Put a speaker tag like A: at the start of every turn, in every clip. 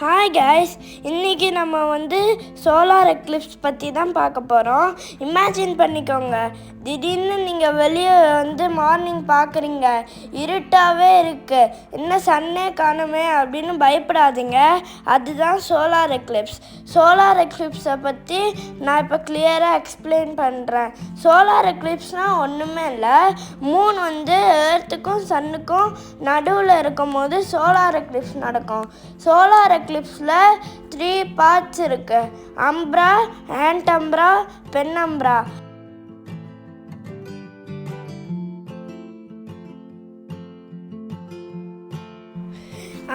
A: Hi guys இன்னைக்கு நம்ம வந்து சோலார் எக்லிப்ஸ் பற்றி தான் பார்க்க போகிறோம் இமேஜின் பண்ணிக்கோங்க. திடீர்னு நீங்கள் வெளியே வந்து மார்னிங் பார்க்குறீங்க. இருட்டாகவே இருக்குது இன்னும் சன்னே காணுமே அப்படின்னு பயப்படாதீங்க. அதுதான் சோலார் எக்லிப்ஸ் சோலார் எக்லிப்ஸை பற்றி நான் இப்போ கிளியராக எக்ஸ்பிளைன் பண்ணுறேன் சோலார் எக்லிப்ஸ்னால் ஒன்றுமே இல்லை. மூன் வந்து ஏர்த்துக்கும் சன்னுக்கும் நடுவில் இருக்கும் போது சோலார் எக்லிப்ஸ் நடக்கும் சோலார் எக்லிப்ஸில் த்ரீ பார்ட்ஸ் இருக்கு. அம்ப்ரா ஆண்டம்ப்ரா பென்னம்ப்ரா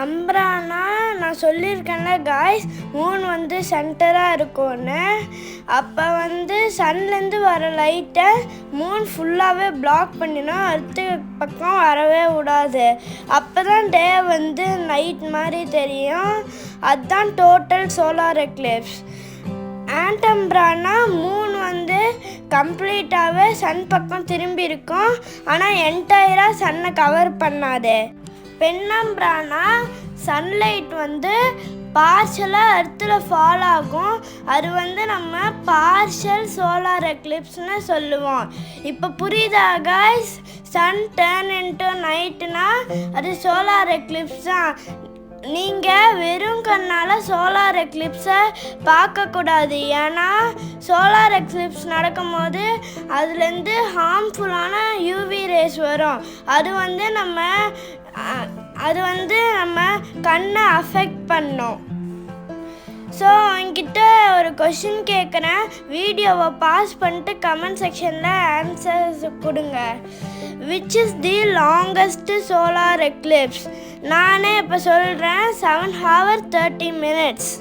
A: அம்ப்ரானா நான் சொல்லியிருக்கேன்ல காய்ஸ் மூன் வந்து சென்டராக இருக்கும்னு. அப்போ வந்து சன்லேருந்து வர லைட்டை மூன் ஃபுல்லாகவே பிளாக் பண்ணினா அடுத்த பக்கம் வரவே விடாது. அப்போ தான் டே வந்து நைட் மாதிரி தெரியும். அதுதான் டோட்டல் சோலார் எக்லிப்ஸ் ஆண்டம்ப்ரானா மூன் வந்து கம்ப்ளீட்டாகவே சன் பக்கம் திரும்பி இருக்கும். ஆனால் என்டையராக சன்னை கவர் பண்ணாது. பெண்ணம்ப்ரானா சன்லைட் வந்து பார்ஷலாக அர்த்தில் ஃபால் ஆகும். அது வந்து நம்ம பார்ஷல் சோலார் எக்லிப்ஸ்னு சொல்லுவோம். இப்போ புரியுதா guys? சன் டேர்ன் இன்ட்டு நைட்டுனா அது சோலார் எக்லிப்ஸ் தான் நீங்கள் வெறும் கண்ணால் சோலார் எக்லிப்ஸை பார்க்கக்கூடாது. ஏன்னா சோலார் எக்லிப்ஸ் நடக்கும்போது அதுலேருந்து ஹார்ம்ஃபுல்லான யூவி ரேஸ் வரும். அது வந்து நம்ம அது வந்து நம்ம கண்ணை அஃபெக்ட் பண்ணும். ஸோ என்கிட்ட ஒரு கொஷின் கேட்குறேன் வீடியோவை பாஸ் பண்ணிட்டு கமெண்ட் செக்ஷனில் ஆன்சர்ஸ் கொடுங்க. Which is the longest solar eclipse நானே இப்போ சொல்கிறேன் செவன் ஹவர் தேர்ட்டி மினிட்ஸ்